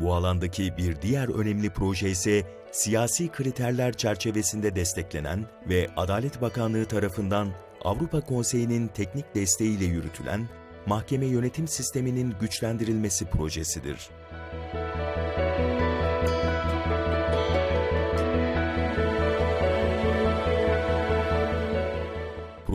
Bu alandaki bir diğer önemli proje ise siyasi kriterler çerçevesinde desteklenen ve Adalet Bakanlığı tarafından Avrupa Konseyi'nin teknik desteğiyle yürütülen mahkeme yönetim sisteminin güçlendirilmesi projesidir.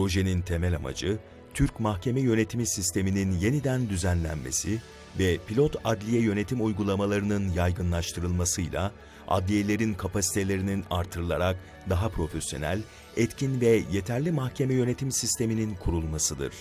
Projenin temel amacı, Türk mahkeme yönetimi sisteminin yeniden düzenlenmesi ve pilot adliye yönetim uygulamalarının yaygınlaştırılmasıyla adliyelerin kapasitelerinin artırılarak daha profesyonel, etkin ve yeterli mahkeme yönetim sisteminin kurulmasıdır.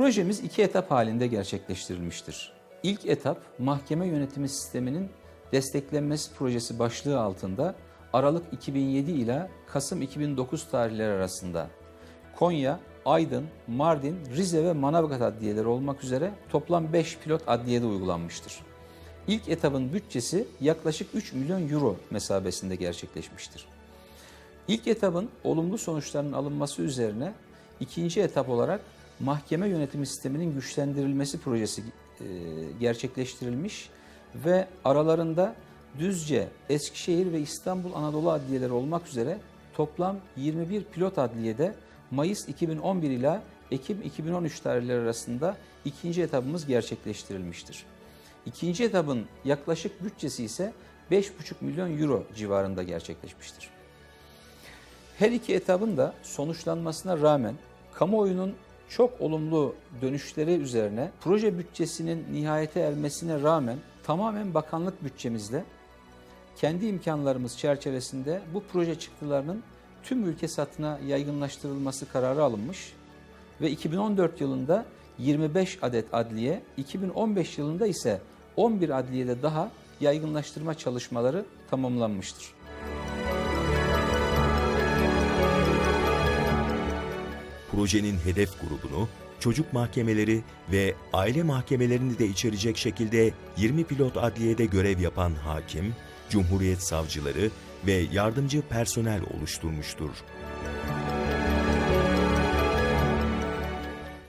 Projemiz iki etap halinde gerçekleştirilmiştir. İlk etap mahkeme yönetimi sisteminin desteklenmesi projesi başlığı altında Aralık 2007 ile Kasım 2009 tarihleri arasında Konya, Aydın, Mardin, Rize ve Manavgat adliyeleri olmak üzere toplam 5 pilot adliyede uygulanmıştır. İlk etapın bütçesi yaklaşık 3 milyon euro mesabesinde gerçekleşmiştir. İlk etapın olumlu sonuçlarının alınması üzerine ikinci etap olarak mahkeme yönetimi sisteminin güçlendirilmesi projesi e, gerçekleştirilmiş ve aralarında Düzce, Eskişehir ve İstanbul Anadolu adliyeleri olmak üzere toplam 21 pilot adliyede Mayıs 2011 ile Ekim 2013 tarihleri arasında ikinci etabımız gerçekleştirilmiştir. İkinci etabın yaklaşık bütçesi ise 5,5 milyon euro civarında gerçekleşmiştir. Her iki etabın da sonuçlanmasına rağmen kamuoyunun çok olumlu dönüşleri üzerine proje bütçesinin nihayete ermesine rağmen tamamen bakanlık bütçemizle kendi imkanlarımız çerçevesinde bu proje çıktılarının tüm ülke satına yaygınlaştırılması kararı alınmış ve 2014 yılında 25 adet adliye, 2015 yılında ise 11 adliyede daha yaygınlaştırma çalışmaları tamamlanmıştır. Projenin hedef grubunu çocuk mahkemeleri ve aile mahkemelerini de içerecek şekilde 20 pilot adliyede görev yapan hakim, cumhuriyet savcıları ve yardımcı personel oluşturmuştur.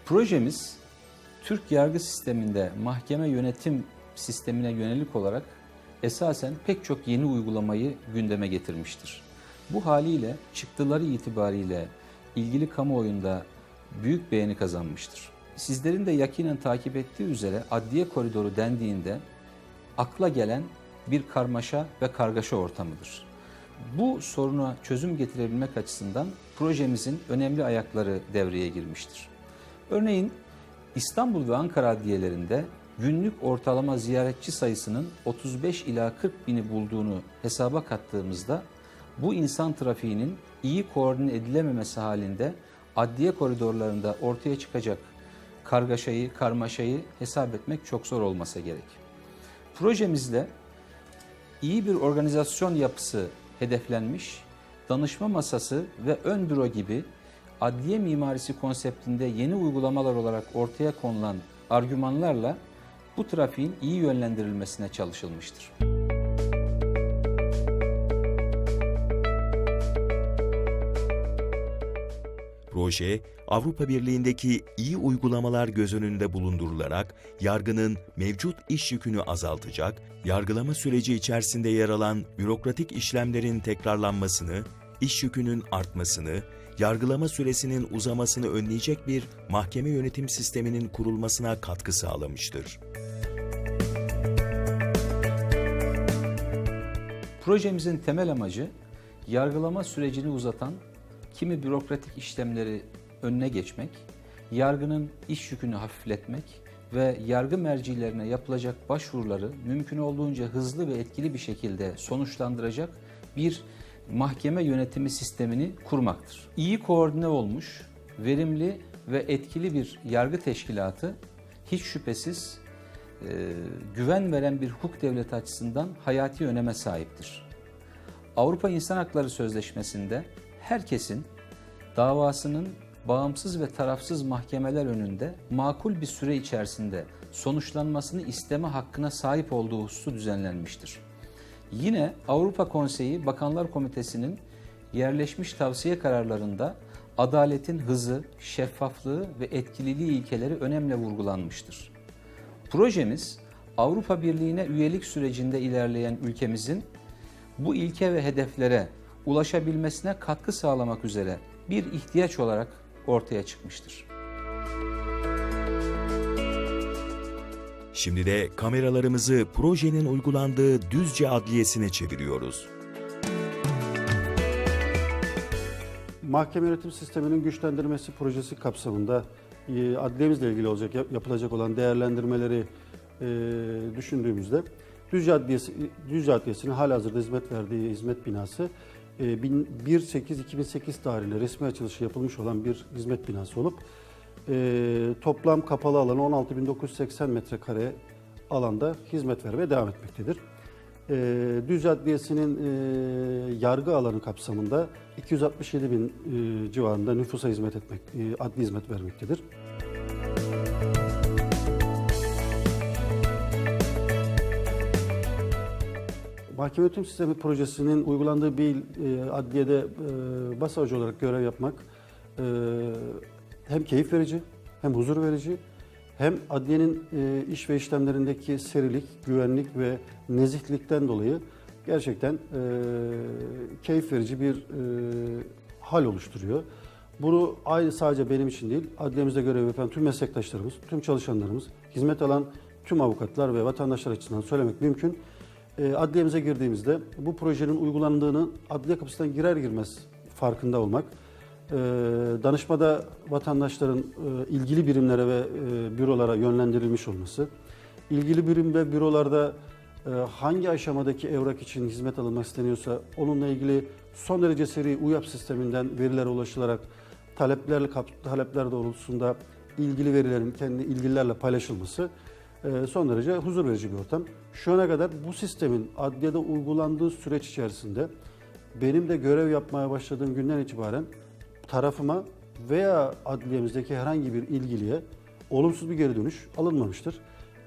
Projemiz Türk yargı sisteminde mahkeme yönetim sistemine yönelik olarak esasen pek çok yeni uygulamayı gündeme getirmiştir. Bu haliyle çıktıları itibariyle ilgili kamuoyunda büyük beğeni kazanmıştır. Sizlerin de yakinen takip ettiği üzere adliye koridoru dendiğinde akla gelen bir karmaşa ve kargaşa ortamıdır. Bu soruna çözüm getirebilmek açısından projemizin önemli ayakları devreye girmiştir. Örneğin İstanbul ve Ankara adliyelerinde günlük ortalama ziyaretçi sayısının 35 ila 40 bini bulduğunu hesaba kattığımızda bu insan trafiğinin iyi koordine edilememesi halinde adliye koridorlarında ortaya çıkacak kargaşayı, karmaşayı hesap etmek çok zor olmasa gerek. Projemizle iyi bir organizasyon yapısı hedeflenmiş, danışma masası ve ön büro gibi adliye mimarisi konseptinde yeni uygulamalar olarak ortaya konulan argümanlarla bu trafiğin iyi yönlendirilmesine çalışılmıştır. Proje, Avrupa Birliği'ndeki iyi uygulamalar göz önünde bulundurularak yargının mevcut iş yükünü azaltacak, yargılama süreci içerisinde yer alan bürokratik işlemlerin tekrarlanmasını, iş yükünün artmasını, yargılama süresinin uzamasını önleyecek bir mahkeme yönetim sisteminin kurulmasına katkı sağlamıştır. Projemizin temel amacı yargılama sürecini uzatan kimi bürokratik işlemleri önüne geçmek, yargının iş yükünü hafifletmek ve yargı mercilerine yapılacak başvuruları mümkün olduğunca hızlı ve etkili bir şekilde sonuçlandıracak bir mahkeme yönetimi sistemini kurmaktır. İyi koordine olmuş, verimli ve etkili bir yargı teşkilatı hiç şüphesiz e, güven veren bir hukuk devleti açısından hayati öneme sahiptir. Avrupa İnsan Hakları Sözleşmesi'nde herkesin davasının bağımsız ve tarafsız mahkemeler önünde makul bir süre içerisinde sonuçlanmasını isteme hakkına sahip olduğu hususu düzenlenmiştir. Yine Avrupa Konseyi Bakanlar Komitesi'nin yerleşmiş tavsiye kararlarında adaletin hızı, şeffaflığı ve etkililiği ilkeleri önemli vurgulanmıştır. Projemiz Avrupa Birliği'ne üyelik sürecinde ilerleyen ülkemizin bu ilke ve hedeflere ulaşabilmesine katkı sağlamak üzere bir ihtiyaç olarak ortaya çıkmıştır. Şimdi de kameralarımızı projenin uygulandığı Düzce Adliyesi'ne çeviriyoruz. Mahkeme yönetim sisteminin güçlendirmesi projesi kapsamında e, adliyemizle ilgili olacak yap- yapılacak olan değerlendirmeleri e, düşündüğümüzde Düzce Adliyesi Düzce Adliyesi'nin halihazırda hizmet verdiği hizmet binası bin- 1.8-2008 tarihinde resmi açılışı yapılmış olan bir hizmet binası olup e, toplam kapalı alanı 16.980 metrekare alanda hizmet vermeye devam etmektedir. Ee, Düzce Adliyesi'nin e, yargı alanı kapsamında 267 bin e, civarında nüfusa hizmet etmek, adli hizmet vermektedir. Mahkeme yönetim sistemi projesinin uygulandığı bir e, adliyede e, başsavcı olarak görev yapmak e, hem keyif verici hem huzur verici hem adliyenin e, iş ve işlemlerindeki serilik, güvenlik ve nezihlikten dolayı gerçekten e, keyif verici bir e, hal oluşturuyor. Bunu ayrı sadece benim için değil, adliyemizde görev yapan tüm meslektaşlarımız, tüm çalışanlarımız, hizmet alan tüm avukatlar ve vatandaşlar açısından söylemek mümkün. E, adliyemize girdiğimizde bu projenin uygulandığını adliye kapısından girer girmez farkında olmak, e, danışmada vatandaşların e, ilgili birimlere ve bürolara yönlendirilmiş olması, ilgili birim ve bürolarda hangi aşamadaki evrak için hizmet alınmak isteniyorsa onunla ilgili son derece seri UYAP sisteminden verilere ulaşılarak taleplerle talepler doğrultusunda ilgili verilerin kendi ilgililerle paylaşılması son derece huzur verici bir ortam. Şu ana kadar bu sistemin adliyede uygulandığı süreç içerisinde benim de görev yapmaya başladığım günden itibaren tarafıma veya adliyemizdeki herhangi bir ilgiliye olumsuz bir geri dönüş alınmamıştır.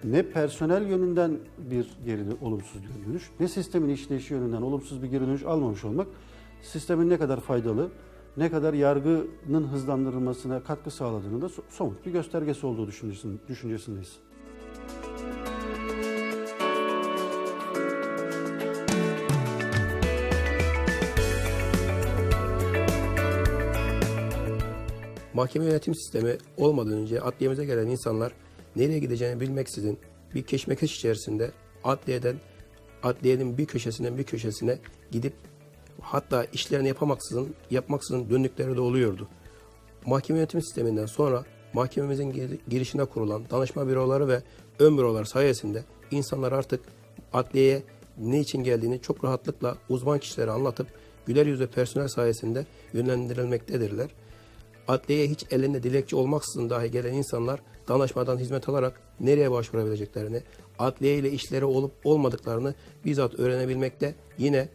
Ne personel yönünden bir geri olumsuz geri dönüş, ne sistemin işleyişi yönünden olumsuz bir geri dönüş almamış olmak sistemin ne kadar faydalı, ne kadar yargının hızlandırılmasına katkı sağladığını da so- somut bir göstergesi olduğu düşüncesin- düşüncesindeyiz. Mahkeme yönetim sistemi olmadan önce adliyemize gelen insanlar nereye gideceğini bilmeksizin bir keşmekeş içerisinde adliyeden adliyenin bir köşesinden bir köşesine gidip hatta işlerini yapamaksızın yapmaksızın döndükleri de oluyordu. Mahkeme yönetim sisteminden sonra mahkememizin gir- girişine kurulan danışma büroları ve ön bürolar sayesinde insanlar artık adliyeye ne için geldiğini çok rahatlıkla uzman kişilere anlatıp güler yüzlü personel sayesinde yönlendirilmektedirler. Adliyeye hiç elinde dilekçe olmaksızın dahi gelen insanlar danışmadan hizmet alarak nereye başvurabileceklerini, adliye ile işleri olup olmadıklarını bizzat öğrenebilmekte. Yine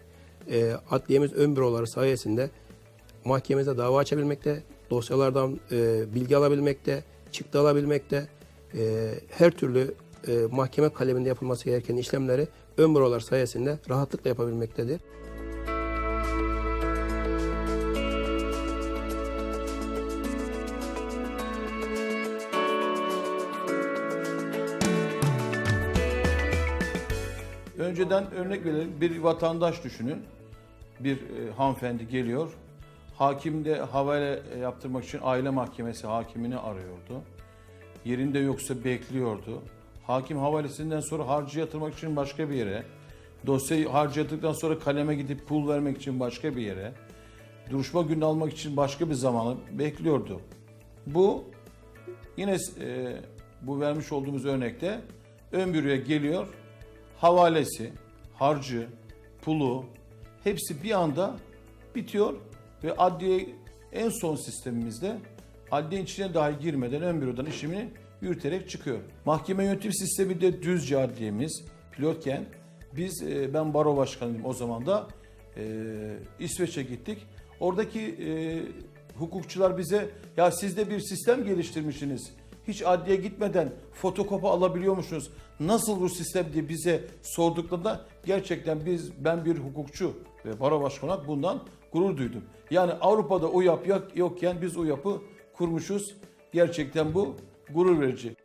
e, adliyemiz ön büroları sayesinde mahkememize dava açabilmekte, dosyalardan e, bilgi alabilmekte, çıktı alabilmekte, e, her türlü e, mahkeme kaleminde yapılması gereken işlemleri ön bürolar sayesinde rahatlıkla yapabilmektedir. Önceden örnek verelim bir vatandaş düşünün. Bir e, hanımefendi geliyor. Hakim de havale yaptırmak için aile mahkemesi hakimini arıyordu. Yerinde yoksa bekliyordu. Hakim havalesinden sonra harcı yatırmak için başka bir yere. Dosyayı harcı yatırdıktan sonra kaleme gidip pul vermek için başka bir yere. Duruşma günü almak için başka bir zamanı bekliyordu. Bu yine e, bu vermiş olduğumuz örnekte ön büroya geliyor. Havalesi, harcı, pulu hepsi bir anda bitiyor ve adliye en son sistemimizde adliye içine dahi girmeden ön bürodan işlemini yürüterek çıkıyor. Mahkeme yönetim sistemi de Düzce Adliyemiz pilotken biz e, ben baro başkanıydım o zaman da e, İsveç'e gittik. Oradaki e, hukukçular bize ya siz de bir sistem geliştirmişsiniz. Hiç adliye gitmeden fotokopi alabiliyor musunuz? Nasıl bu sistem diye bize sorduklarında gerçekten biz ben bir hukukçu ve baro başkanı olarak bundan gurur duydum. Yani Avrupa'da o yok- yokken biz o yapı kurmuşuz. Gerçekten bu gurur verici.